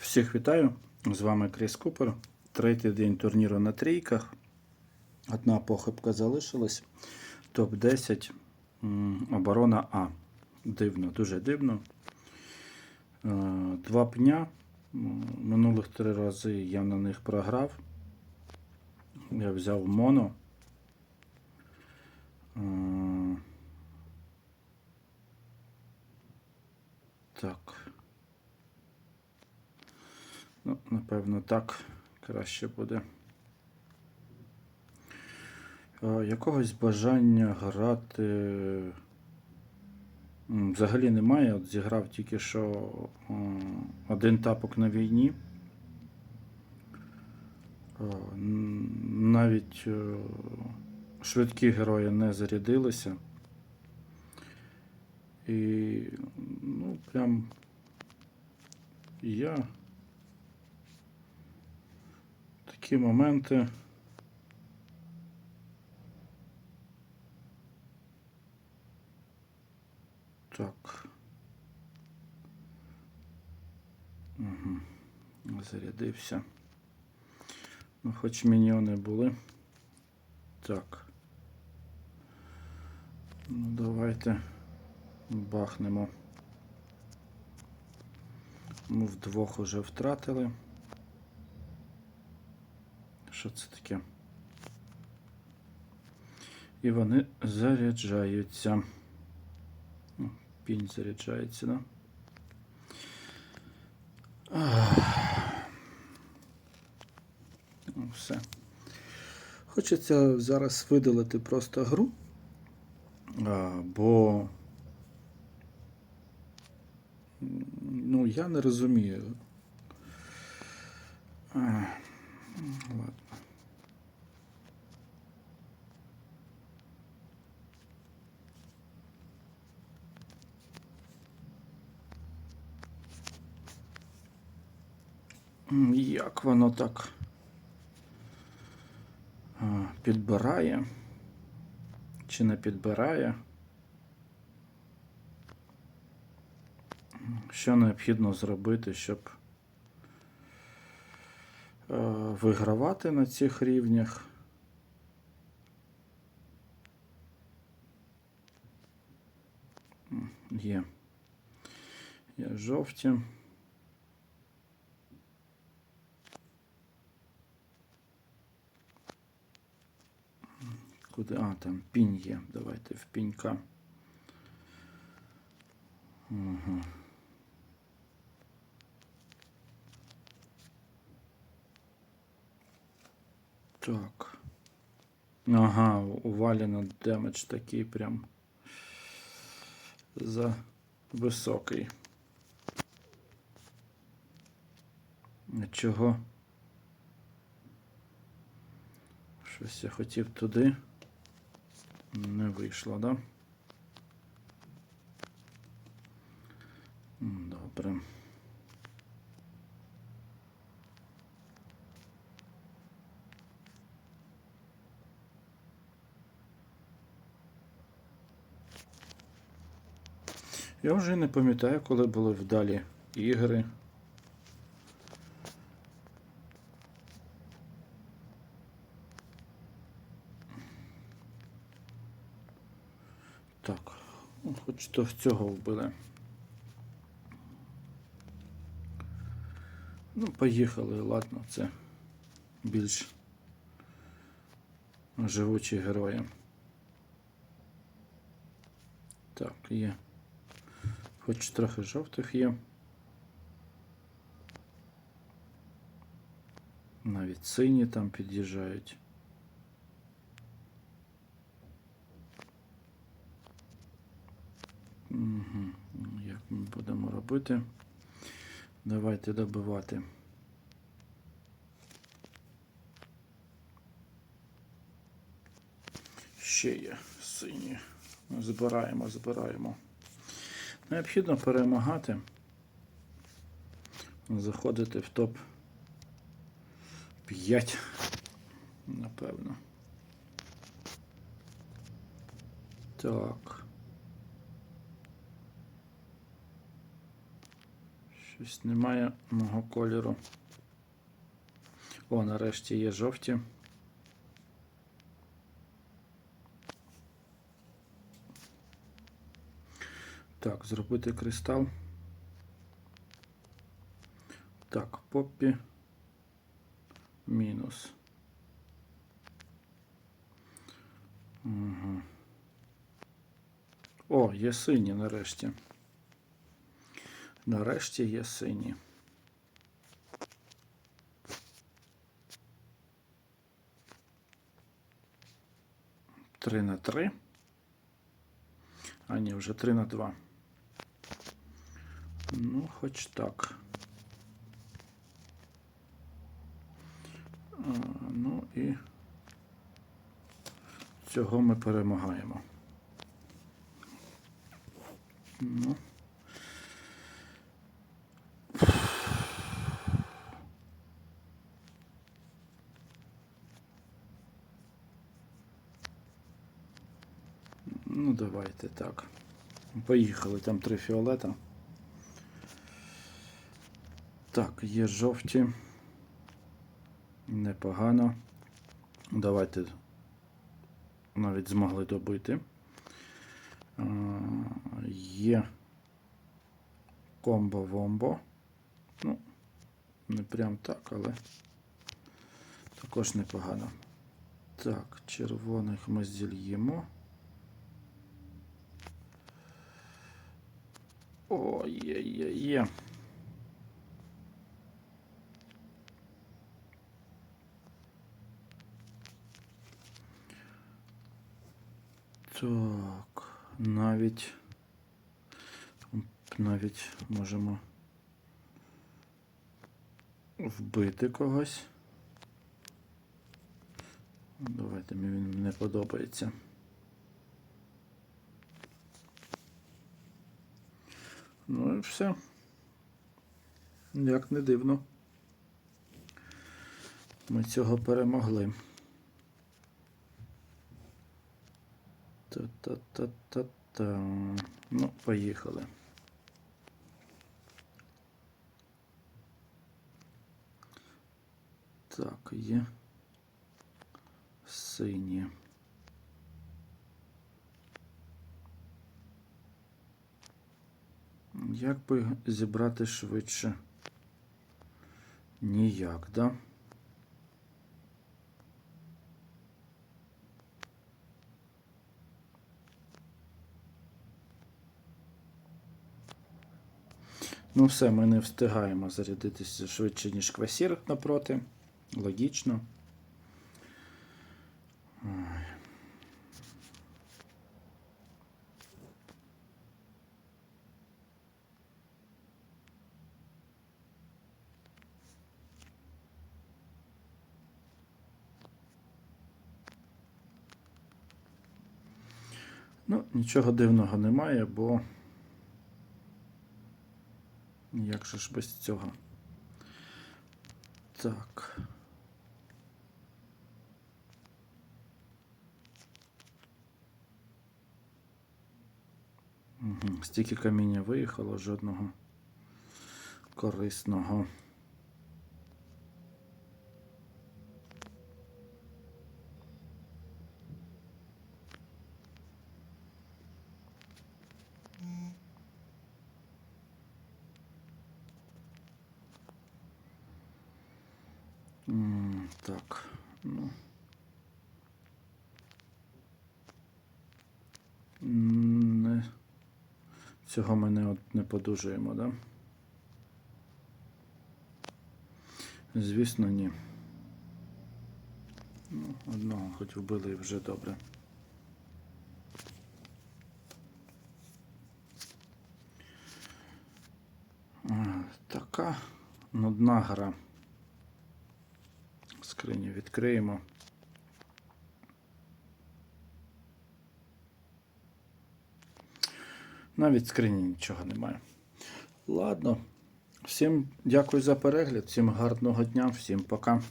Всіх вітаю! З вами Кріс Купер. Третій день турніру на трійках. Одна похибка залишилась. Топ-10. Оборона А. Дивно, дуже дивно. Е, Два пня. Минулих три рази я на них програв. Я взяв моно. Е, Так. Ну, напевно, так краще буде. Якогось бажання грати взагалі немає. От зіграв тільки що один тапок на війні. Навіть е, швидкі герої не зарядилися. І ну, прям я такі моменти. Так. Угу. Зарядився. Ну, хоч міньйони були. Так. Ну, давайте бахнемо. Ми вдвох уже втратили. Що це таке? І вони заряджаються. Пінь заряджається, да? Ну, Все. Хочеться зараз видалити просто гру, бо ну, я не розумію. Ладно. Як воно так підбирає? Чи не підбирає? Що необхідно зробити, щоб е, вигравати на цих рівнях? Є. Є жовті. Куди? А, там пінь є. Давайте в пінька. Угу. Так. Ага, у Валіна демедж такий прям за високий. Чого? Щось я хотів туди. Не вийшло, да? Добре. Я вже не пам'ятаю, коли були вдалі ігри. Так, ну, хоч то цього вбили. Ну, поїхали, ладно, це більш живучі герої. Так, є. Хоч трохи жовтих є. Навіть сині там під'їжджають. Угу. Як ми будемо робити? Давайте добивати. Ще є сині. Збираємо, збираємо. Необхідно перемагати. Заходити в топ 5, напевно. Так. Щось немає мого кольору. О, нарешті є жовті. Так, зробити кристал. Так, поппі. Мінус. Угу. О, є сині нарешті. Нарешті є сині. Три на три. А ні, вже три на два. Ну, хоч так. Ну і цього ми перемагаємо. Ну. Ну, давайте так. Поїхали, там три фіолета. Так, є жовті. Непогано. Давайте навіть змогли добити. А, Є комбо-вомбо. Ну, не прям так, але також непогано. Так, червоних ми зільємо. О, є, є. Так, навіть навіть можемо вбити когось. Давайте мені не подобається. Ну все. Як не дивно. Ми цього перемогли. Та-та-та-та-та. Ну, поїхали. Так, є сині. Як би зібрати швидше? Ніяк, да? Ну, все, ми не встигаємо зарядитися швидше, ніж квасір напроти. Логічно. Ну, нічого дивного немає, бо як же ж без цього? Так. Угу. Стільки каміння виїхало, жодного корисного. Так, ну. Не. Цього ми не, от- не подужуємо, да? Звісно, ні. Ну, одного хоч вбили і вже добре. Така нудна гра. Скриню відкриємо. Навіть скрині нічого немає. Ладно. Всім дякую за перегляд, всім гарного дня, всім пока.